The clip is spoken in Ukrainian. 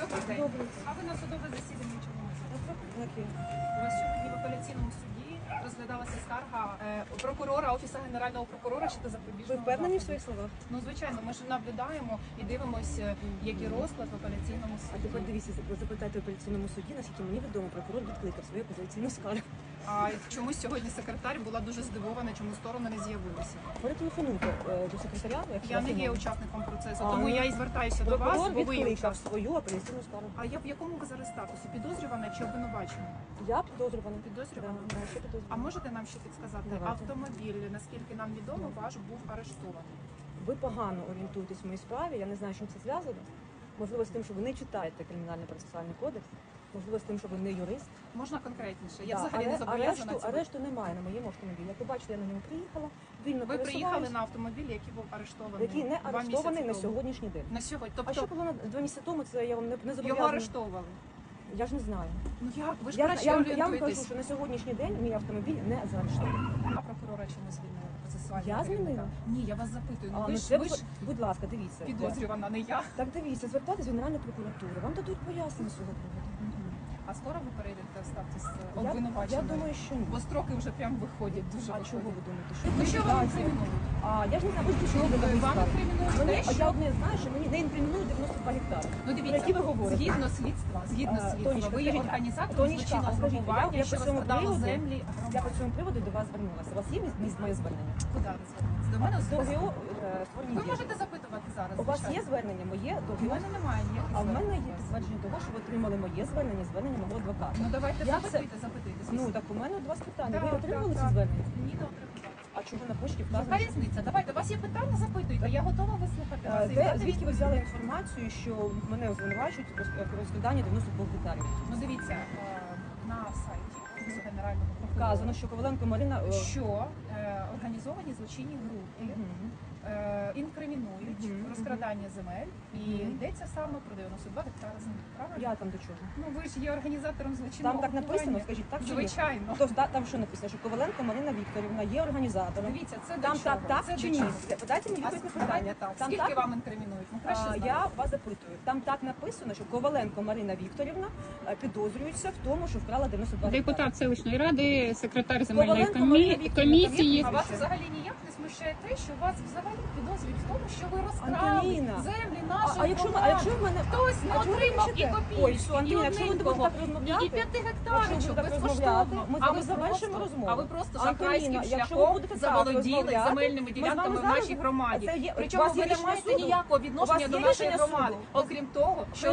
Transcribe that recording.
Добрий день. А ви на судове засідання чому не заходите? У вас сьогодні в апеляційному суді розглядалася скарга е, прокурора офісу генерального прокурора щодо Ви запобіжного впевнені в заходу. своїх словах? Ну звичайно, ми ж наблюдаємо і дивимося, який розклад в апеляційному А суді. тепер дивіться, запитати запитайте в апеляційному суді, наскільки мені відомо, прокурор відкликав свою апеляційну скаргу. А чомусь сьогодні секретар була дуже здивована, чому сторони не з'явилися. Перетелефонуйте е, до секретаря, якщо Я вас не є немає. учасником процесу, А, тому ну, я і звертаюся до вас, Прокурор бо ви є відкликав свою апеляційну скаргу. А я в якому ви зараз статусі? Підозрювана чи обвинувачена? Я підозрювана. Підозрювана? Да, да, ще підозрювана. А можете нам ще підсказати? Давайте. Автомобіль, наскільки нам відомо, ваш був арештований. Ви погано орієнтуєтесь в моїй справі, я не знаю, з чим це зв'язано. Можливо, з тим, що ви не читаєте кримінальний процесуальний кодекс, можливо, з тим, що ви не юрист. Можна конкретніше? Я Да, взагалі не аре- зобов'язана. арешту, цього. арешту немає на моєму автомобілі. Як ви бачите, я на ньому приїхала, вільно Ви приїхали пересуваюсь, на автомобіль, який був арештований. який не два арештований на тому. сьогоднішній день. На сьогодні. А що Тобто було на два місяці тому, це я вам не, не його зобов'язана. арештовували. Я ж не знаю. Ну як? Ви ж Я, краще я, вам- я вам орієнтуєтесь. кажу, що на сьогоднішній день мій автомобіль не заарештований. А процесуального Я змінила? Ні, я вас запитую. Ну А, ви ну ж це, ви ж будь ласка, дивіться. підозрювана, не я. Так дивіться, звертайтесь в Генеральну прокуратуру, вам дадуть пояснення з цього приводу. А скоро ви перейдете в статус е, Я, думаю, що ні. Бо строки вже прям виходять, дуже А чого ви думаєте? Ну що вам інкримінують? А я ж не знаю, ви ж чого ви вам інкримінують Мені, те, а що... я одне знаю, що мені не інкримінують 92 гектари. Ну Про які ви говорите? згідно слідства, згідно А, слідства, Тонечка, ви є скажіть, організатором Тонечка, злочинного скажіть, я- я що по цьому розкрадало приводу- землі Я по громади. цьому приводу до вас звернулася. У вас є місць моє звернення? Куди ви звернулися? До мене До? ГО е, Ви можете зараз. У вас є звернення моє до У мене немає ніяких А в мене є до підтвердження того, що ви отримали моє звернення, звернення мого адвоката. Ну давайте запитуйте, запитуйте. Ну так у мене до вас питання. Ви так, отримали ці так. звернення? Ні, не отримала. А чого на почті Яка вказано? різниця? Давайте, у вас є питання, запитуйте. Я готова вислухати Е, і Де, дати звідки ви відповідь. взяли інформацію, що мене звинувачують про про розкрадання 92 гектарів? Ну дивіться, е, на Генерального прокурора Вказано, що Коваленко Марина е, що е, організовані злочинні групи мгм. е, інкримінують Мгм, розкрадання земель і Мгм. йдеться саме про 92 гектари землі. Правильно? я там до чого? Ну ви ж є організатором злочинного Там так написано, скажіть, так чи ні? Звичайно. Тобто та- там що написано, що Коваленко Марина Вікторівна є організатором. Дивіться, це Там до так, чого? так це чи до ні? чого? Подайте мені А відповідь на питання. так. Там Скільки так? вам інкримінують? Ну краще А, знати. я вас запитую. Там так написано, що Коваленко Марина Вікторівна е, підозрюється в тому, що вкрала 92 гектари. Депутат селищної ради, секретар земельної Коваленко комі... Комісії. А вас взагалі ніяк не смущає те, що вас взагалі підозрюють в тому, що ви розкрали Антоніна, землі А, нашої а якщо ми- а якщо в мене Хтось не ви отримав і кричите? копійки, Ой, що, Антоніна, і якщо ви будете одненького, так розмовляти, і п'яти гектарчик будете так безкоштовно. розмовляти, ми з А вами завершимо просто- розмову. А ви просто Антоніна, шахрайським якщо ви шляхом будете так заволоділи розмовляти, земельними з ділянками вами в нашій зараз- громаді. це є- у Причому вас ви є не рішення маєте суду? ніякого У відношення вас до є нашої рішення громади, суду? окрім того, що